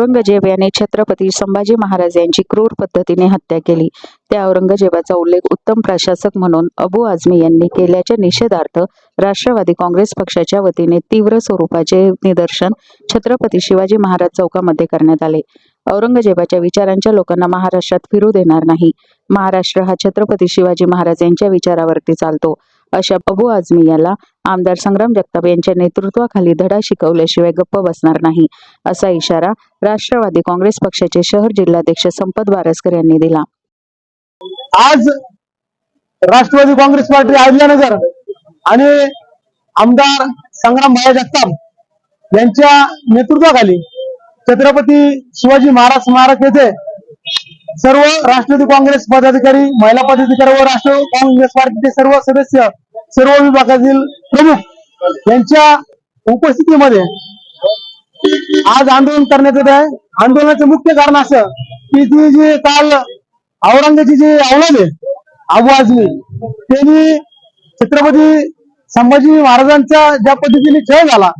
औरंगजेब याने छत्रपती संभाजी महाराज यांची क्रूर पद्धतीने हत्या केली. त्या औरंगजेबाचा उल्लेख उत्तम प्रशासक म्हणून अबू आझमी यांनी केल्याच्या निषेधार्थ राष्ट्रवादी काँग्रेस पक्षाच्या वतीने तीव्र स्वरूपाचे निदर्शन छत्रपती शिवाजी महाराज चौकामध्ये करण्यात आले. औरंगजेबाच्या विचारांच्या लोकांना महाराष्ट्रात फिरू देणार नाही. महाराष्ट्र हा छत्रपती शिवाजी महाराज यांच्या विचारावरती चालतो. अशा अबू आझमी याला आमदार संग्राम जगताप यांच्या नेतृत्वाखाली धडा शिकवल्याशिवाय गप्प बसणार नाही असा इशारा राष्ट्रवादी काँग्रेस पक्षाचे शहर जिल्हाध्यक्ष संपत बारसकर यांनी दिला. आज राष्ट्रवादी काँग्रेस पार्टी अहिल्यानगर आणि आमदार संग्राम भाया जगताप यांच्या नेतृत्वाखाली छत्रपती शिवाजी महाराज स्मारक येथे सर्व राष्ट्रवादी काँग्रेस पदाधिकारी महिला पदाधिकारी व राष्ट्रवादी काँग्रेस पार्टीचे सर्व सदस्य सर्व विभागातील प्रमुख यांच्या उपस्थितीमध्ये आज आंदोलन करण्यात येत आहे. आंदोलनाचं मुख्य कारण असं की ती जी काल औरंगाची जी औलाद आहे अबू त्यांनी छत्रपती संभाजी महाराजांचा ज्या पद्धतीने छळ झाला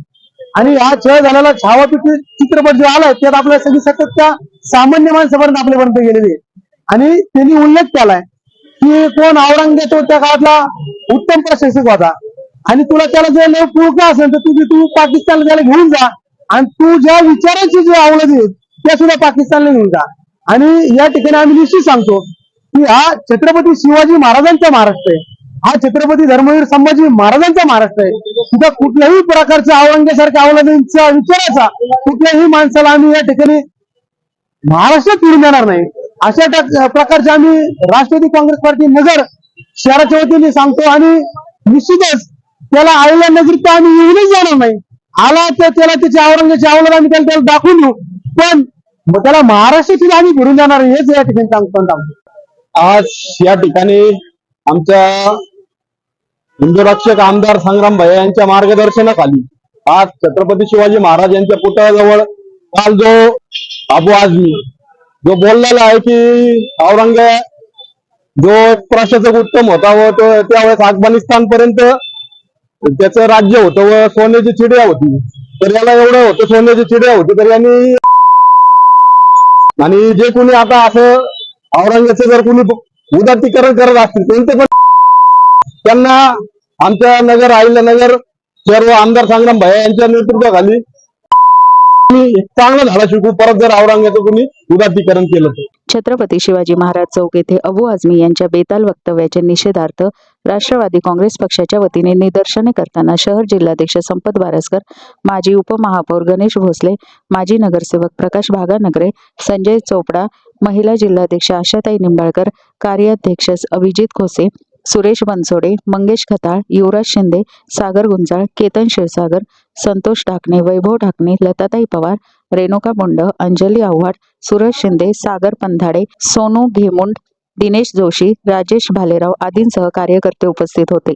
आणि हा छळ झालेला छावा चित्रपट जो आलाय त्यात आपल्या सगळी सतत त्या सामान्य माणसापर्यंत आपल्यापर्यंत गेलेली आहे. आणि त्यांनी उल्लेख केलाय की कोण औरंगजेब देतो त्या काळातला? उत्तम प्रशासक होता. आणि तुला त्याला जर लय पुळका असेल तर तुझी तू पाकिस्तानला त्याला घेऊन जा. आणि तू ज्या विचाराची जी अवलंब आहेत त्या सुद्धा पाकिस्तानला घेऊन जा. आणि या ठिकाणी आम्ही निश्चित सांगतो की हा छत्रपती शिवाजी महाराजांचा महाराष्ट्र आहे. हा छत्रपती धर्मवीर संभाजी महाराजांचा महाराष्ट्र आहे. तिथं कुठल्याही प्रकारच्या औरंगजेबासारख्या अवलंबींचा विचाराचा कुठल्याही माणसाला आम्ही या ठिकाणी महाराष्ट्रात फिरून देणार नाही. अशा प्रकारचे आम्ही राष्ट्रवादी काँग्रेस पार्टी नगर शहराच्या वतीने सांगतो आणि निश्चितच त्याला आलेल्या नजरेत आम्ही येऊनच जाणार नाही. आला तर त्याला त्याच्या औरंगाची आवलं आम्ही त्याला त्याला दाखवून देऊ. पण त्याला महाराष्ट्रातील आम्ही भरून जाणार हेच या ठिकाणी सांगतो सांगतो आज या ठिकाणी आमच्या हिंदू रक्षक आमदार संग्राम भैया यांच्या मार्गदर्शनाखाली आज छत्रपती शिवाजी महाराज यांच्या पुतळ्याजवळ काल जो अबू आझमी जो बोललेला आहे की औरंगजेब जो प्रशासक उत्तम होता व तो त्यावेळेस अफगाणिस्तान पर्यंत त्याचं राज्य होतं व सोन्याची चिडिया होती. तर याला एवढं होतं सोन्याची चिडिया होती. तर यांनी आणि जे कोणी आता असं औरंगजेबचं जर कोणी उदातीकरण करत असतील त्यांचे पण त्यांना आमच्या नगर नगर सर्व आमदार संग्राम भाई यांच्या नेतृत्वाखाली चांगला झाला शिकू परत जर औरंगाचं तुम्ही उदातीकरण केलं छत्रपती शिवाजी महाराज चौक येथे अबू आझमी यांच्या बेताल वक्तव्याच्या निषेधार्थ राष्ट्रवादी काँग्रेस पक्षाच्या वतीने निदर्शने करताना शहर जिल्हाध्यक्ष संपत बारसकर माजी उपमहापौर गणेश भोसले माजी नगरसेवक प्रकाश भागानगरे संजय चोपडा महिला जिल्हाध्यक्ष आशाताई निंबाळकर कार्याध्यक्ष अभिजित खोसे सुरेश बनसोडे मंगेश खताळ युवराज शिंदे सागर गुंजाळ केतन क्षीरसागर संतोष ढाकणे वैभव ढाकणे लताताई पवार रेणुका मुंड अंजली आव्हाड सुरज शिंदे सागर पंधाडे सोनू घेमुंड दिनेश जोशी राजेश भालेराव आदींसह कार्यकर्ते उपस्थित होते.